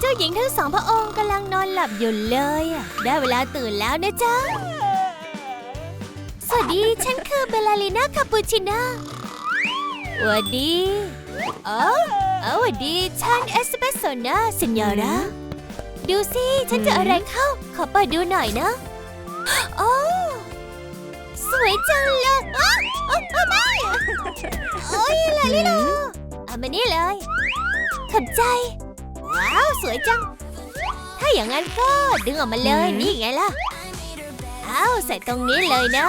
เจ้าหญิงทั้งสองพระองค์กำลังนอนหลับอยู่เลยอะได้เวลาตื่นแล้วนะจ๊ะ สวัสดี ฉันคือเบลลาลีนาคาปูชิน่าสวัสดีเออเออสวัสดี ฉันเอสเปรสโซนาสินยอระดูสิ ฉันเจออะไรเข้า ขอเปิดดูหน่อยนะโอ้สวยจังเลยโอ๋ออ๋อไม่โอ้ยลาลิโลเอามานี่เลย ขอบใจ ว้าว สวยจัง ถ้าอย่างนั้นก็ดึงออกมาเลยนี่ไงล่ะ อ้าว ใส่ตรงนี้เลยนะ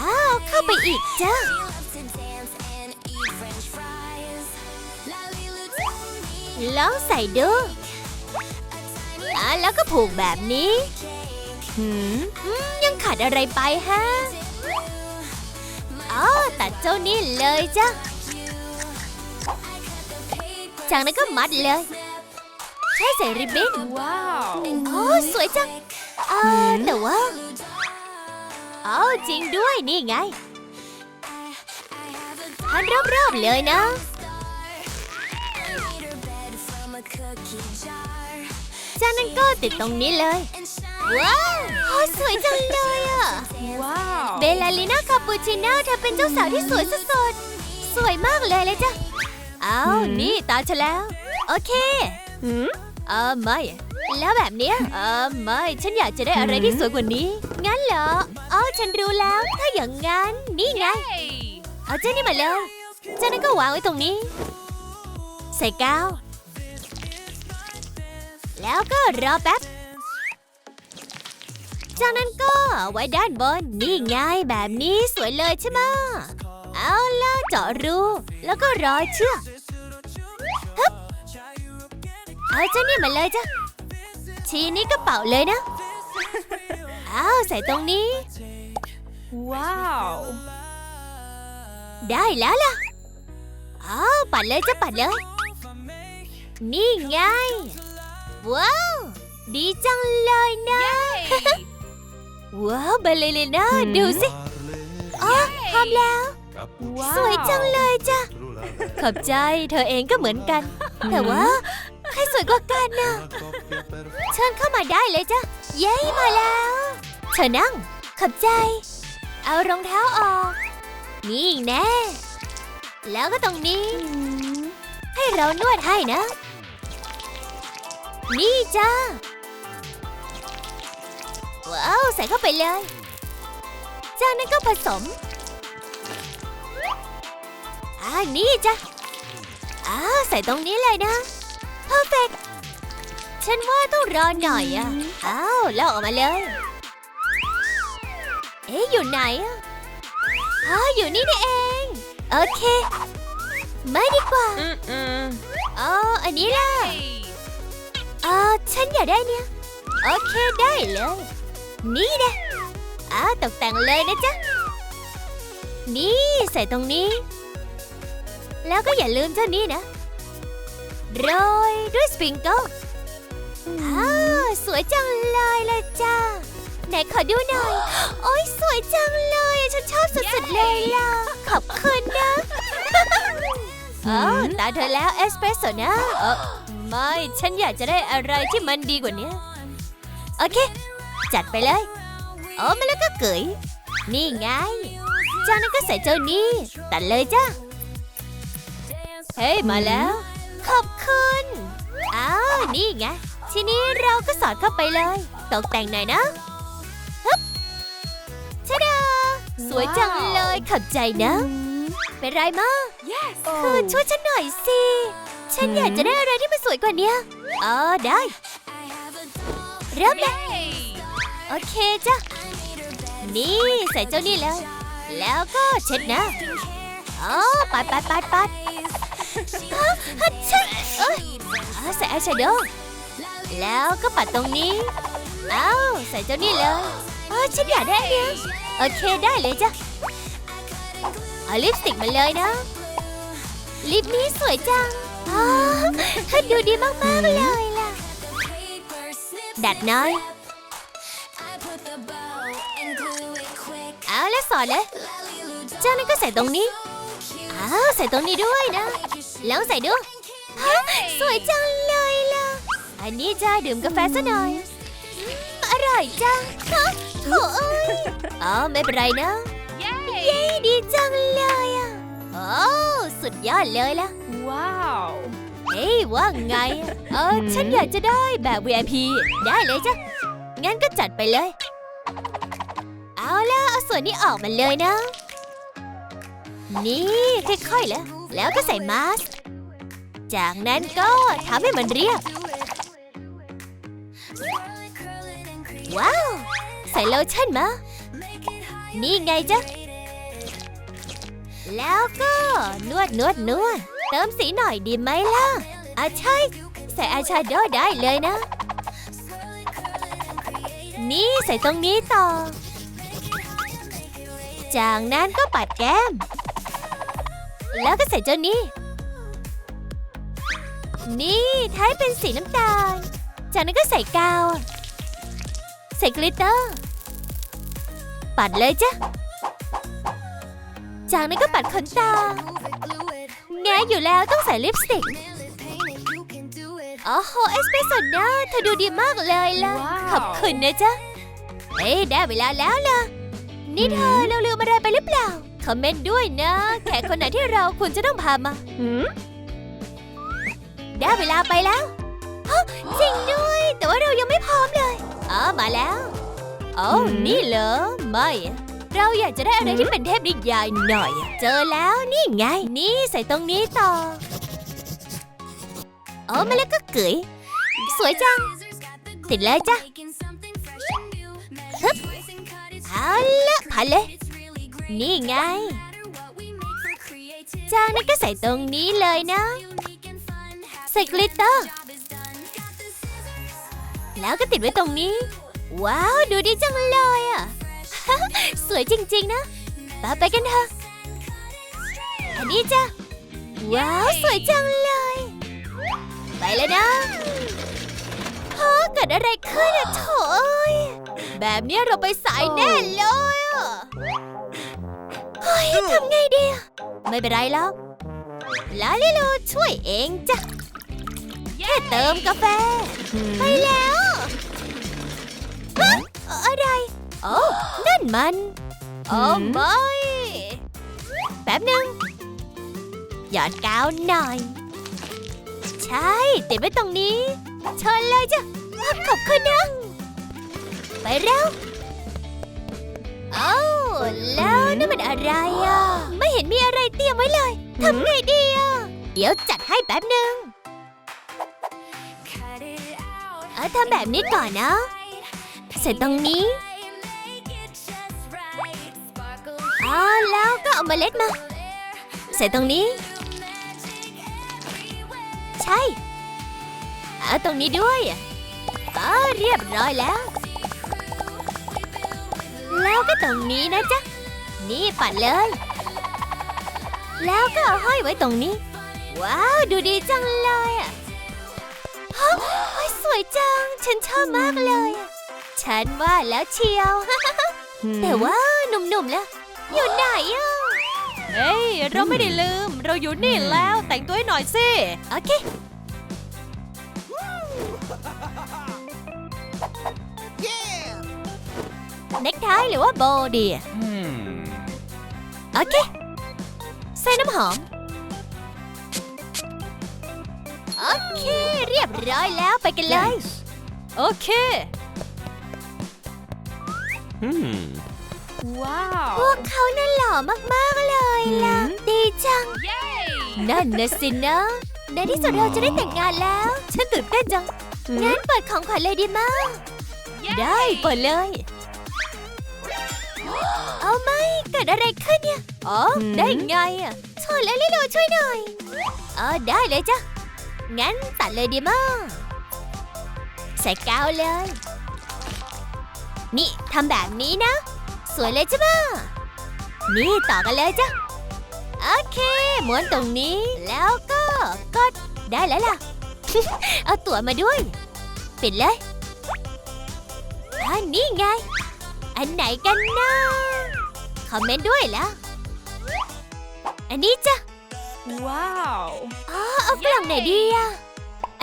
อ้าวเข้าไปอีกจ้าลองใส่ดูอะแล้วก็ผูกแบบนี้ หืมอืมยังขาดอะไรไปฮะ อ๋อ ตัดเจ้านี่เลยจ้ะ จากนั้นก็มัดเลย ใช้ใส่ริบบิ้นว้าวโอ้สวยจัง เออแต่ว่าอ๋อจริงด้วยนี่ไงพันรอบๆเลยนะ จากนั้นก็ติดตรงนี้เลย ว้าวโอ้สวยจังเลยอะว้าว เบลลาลิน่าคาปูชิโน่เธอเป็นเจ้าสาวที่สวยสุดๆ สวยมากเลยเลยจ้ะ อานี่ตาฉันแล้ว โอเคหืมเออไม่ แล้วแบบเนี้ยเออไม่ฉันอยากจะได้อะไรที่สวยกว่านี้ งั้นเหรออ๋อฉันรู้แล้วถ้าอย่างงั้น นี่ไง เอาเจ้านี่มาเลยเจ้านั้นก็วางไว้ตรงนี้ ใส่กาว แล้วก็รอแป๊บจากนั้นก็ไว้ด้านบนนี่ไงแบบนี้สวยเลยใช่ไหมะเอาล่ะเจาะรูแล้วก็ร้อยเชือก เอาเจ้านี่มาเลยจ้ะทีนี้ก็เป่าเลยนะ อ้าวใส่ตรงนี้ ว้าว ได้แล้วล่ะ อ้าวปัดเลยจะปัดเลย นี่ไง ว้าว ดีจังเลยนะ ว้าวเบลเลเลน่าดูสิอ๋อพร้อมแล้วว้าวสวยจังเลยจ้ะ ขอบใจเธอเองก็เหมือนกัน แต่ว่า ใครสวยกว่ากันนะ เชิญเข้ามาได้เลยจ้ะ เย้มาแล้วเชิญนั่ง ขอบใจ เอารองเท้าออก นี่แน่ แล้วก็ตรงนี้ ให้เรานวดให้นะ นี่จ้าว้าว ใส่เข้าไปเลย จากนั้นก็ผสม อ่านี่จ้ะอ่าใส่ตรงนี้เลยนะ perfect ฉันว่าต้องรอหน่อยอะอ้าวแล้วออกมาเลย เอ๊ะอยู่ไหนอะอ๋ออยู่นี่นี่เอง โอเค ไม่ดีกว่าอืมอืมอ๋ออันนี้ล่ะอ๋อฉันอยากได้เนี่ย โอเคได้เลย นี่นะอ้าวตกแต่งเลยนะจ๊ะ นี่ใส่ตรงนี้ แล้วก็อย่าลืมเจ้านี้นะ โรยด้วยสปริงเกิลอ้าวสวยจังเลยเลยจ้าไหนขอดูหน่อย โอ้ยสวยจังเลย ฉันชอบสุดๆเลยล่ะ ขอบคุณนะเออตาเธอแล้วเอสเปรสโซนะเออไม่ ฉันอยากจะได้อะไรที่มันดีกว่านี้ โอเค จัดไปเลยโอ้มาแล้วก็เกย นี่ไง จากนั้นก็ใส่เจ้านี่ ตัดเลยจ้า เฮ้ย มาแล้ว ขอบคุณอ้าวนี่ไง ทีนี้เราก็สอดเข้าไปเลย ตกแต่งหน่อยนะฮึบชะดา สวยจังเลยขอบใจนะ เป็นไรมาก yes คือช่วยฉันหน่อยสิ ฉันอยากจะได้อะไรที่มันสวยกว่านี้เออได้ เริ่มเลยโอเคจ้ะ นี่ใส่เจ้านี่เลย แล้วก็เช็ดนะอ๋อปัดปัดปัดปัดอ๋อ ฮัทชิเอ้ยอ๋อใส่อายแชโดว์แล้วก็ปัดตรงนี้เอ้าใส่เจ้านี่เลยเออฉันอยากได้เนี้ยโอเคได้เลยจ้ะเอาลิปสติกมาเลยนะ ลิปนี้สวยจังอ๋อดูดีมากๆเลยล่ะ ดัดน้อย เอาแล้วสอดเลย เจ้านั้นก็ใส่ตรงนี้ อ้าวใส่ตรงนี้ด้วยนะ แล้วใส่ดูสวยจังเลยล่ะ อันนี้จะดื่มกาแฟซะหน่อยอืมอร่อยจังฮะโถเอ้ยอ๋อไม่เป็นไรนะ เย้ดีจังเลยอะโอ้สุดยอดเลยล่ะว้าวเฮ้ยว่าไงอะเออหืมฉันอยากจะได้แบบ VIP ได้เลยจ้ะ งั้นก็จัดไปเลย เอาล่ะเอาส่วนนี้ออกมาเลยนะ นี่ค่อยๆแล้วแล้วก็ใส่มาสก์จากนั้นก็ทำให้มันเรียบ ว้าว ใส่โลชั่นมา นี่ไงจ๊ะ แล้วก็นวดนวดนวดเติมสีหน่อยดีไหมล่ะอะใช่ ใส่อายแชโดได้เลยนะ นี่ใส่ตรงนี้ต่อ จากนั้นก็ปัดแก้ม แล้วก็ใส่เจ้านี้นี่ท้ายเป็นสีน้ำตาล จากนั้นก็ใส่กาว ใส่กลิตเตอร์ ปัดเลยจ้ะ จากนั้นก็ปัดขนตา แงอยู่แล้วต้องใส่ลิปสติกโอ้โหเอสเปรสโซน่าเธอดูดีมากเลยล่ะว้าวขอบคุณนะจ๊ะ เอ้ยได้เวลาแล้วล่ะ นี่เธอเราลืมอะไรไปหรือเปล่า คอมเมนต์ด้วยนะ แขกคนไหนที่เราควรจะต้องพามาหืมได้เวลาไปแล้วฮะจริงด้วย แต่ว่าเรายังไม่พร้อมเลยอ๋อมาแล้วโอ้นี่เหรอ ไม่อะเราอยากจะได้อะไรที่เป็นเทพนิยายหน่อยอะเจอแล้วนี่ไง นี่ใส่ตรงนี้ต่อโอ้มาแล้วก็เก๋ยสวยจัง ติดเลยจ้ะฮึบเอาละพันเลย นี่ไง จากนั้นก็ใส่ตรงนี้เลยนะ ใส่กลิตเตอร์ แล้วก็ติดไว้ตรงนี้ ว้าว ดูดีจังเลยอะ สวยจริงๆนะไปไปกันเถอะ อันนี้จ้ะ ว้าว สวยจังเลย ไปเลยนะฮะเกิดอะไรขึ้นอะโถเอ้ยแบบเนี้ยเราไปสายแน่เลยอะเฮ้ ยทำไงดีไม่เป็นไรหรอกลาลิโลช่วยเองจ้ะ แค่เติมกาแฟ ไปแล้วฮะอะไร โอ้นั่นมัน โอ้ไม่แป๊บหนึ่งหยอดกาวหน่อย ใช่ติดไว้ตรงนี้ เชิญเลยจ้ะ ขอบคุณนะ ไปเร็ว เอ้าแล้วนั่นมันอะไรอะ ไม่เห็นมีอะไรเตรียมไว้เลยทำไงดีอะ เดี๋ยวจัดให้แป๊บหนึ่งเออทำแบบนี้ก่อนนะ เสร็จตรงนี้อ๋อแล้วก็เอาเมล็ดมา ใส่ตรงนี้ ใช่เอาตรงนี้ด้วยอ๋อเรียบร้อยแล้ว แล้วก็ตรงนี้นะจ๊ะ นี่ปัดเลย แล้วก็เอาห้อยไว้ตรงนี้ ว้าว ดูดีจังเลยอะฮะโอ้ยสวยจัง ฉันชอบมากเลยอะฉันว่าแล้วเชียวหืมแต่ว่าหนุ่มๆล่ะอยู่ไหนอะเฮ้ย เราไม่ได้ลืม เราอยู่นี่แล้ว แต่งตัวให้หน่อยสิ โอเค เน็กไทหรือว่าโบว์ดีอะ Hmm. โอเค ใส่น้ำหอม โอเค เรียบร้อยแล้วไปกันเลย โอเค Hmm. ว้าว พวกเขานั่นหล่อมาก ๆ เลยล่ะหืมดีจัง นั่นนะสินะ ในที่สุดเราจะได้แต่งงานแล้ว ฉันตื่นเต้นจังหืมงั้นเปิดของขวัญเลยดีมั้งได้เปิดเลยเอา ไหมเกิดอะไรขึ้นเนี่ย อ๋อ ได้ไงอะชนแล้วลิโลช่วยหน่อยเออได้เลยจ้ะ งั้นตัดเลยดีมั้งใส่กาวเลย นี่ทำแบบนี้นะ สวยเลยจ้ะมานี่ต่อกันเลยจ้ะ โอเคม้วนตรงนี้แล้วก็กดได้แล้วล่ะ เอาตั๋วมาด้วย ปิดเลยอันนี้ไง อันไหนกันนะ คอมเมนต์ด้วยแล้วอันนี้จ้ะ ว้าวอ๋อเอากล่องไหนดีอะ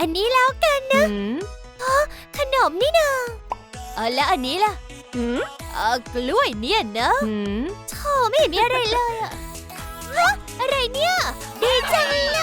อันนี้แล้วกันนะ หืมขนมนี่นาเออแล้วอันนี้ล่ะหืมเออกล้วยเนี่ยเนอะหืม โธ่ไม่เห็นมีอะไรเลยอะฮะอะไรเนี่ย ดีจังเล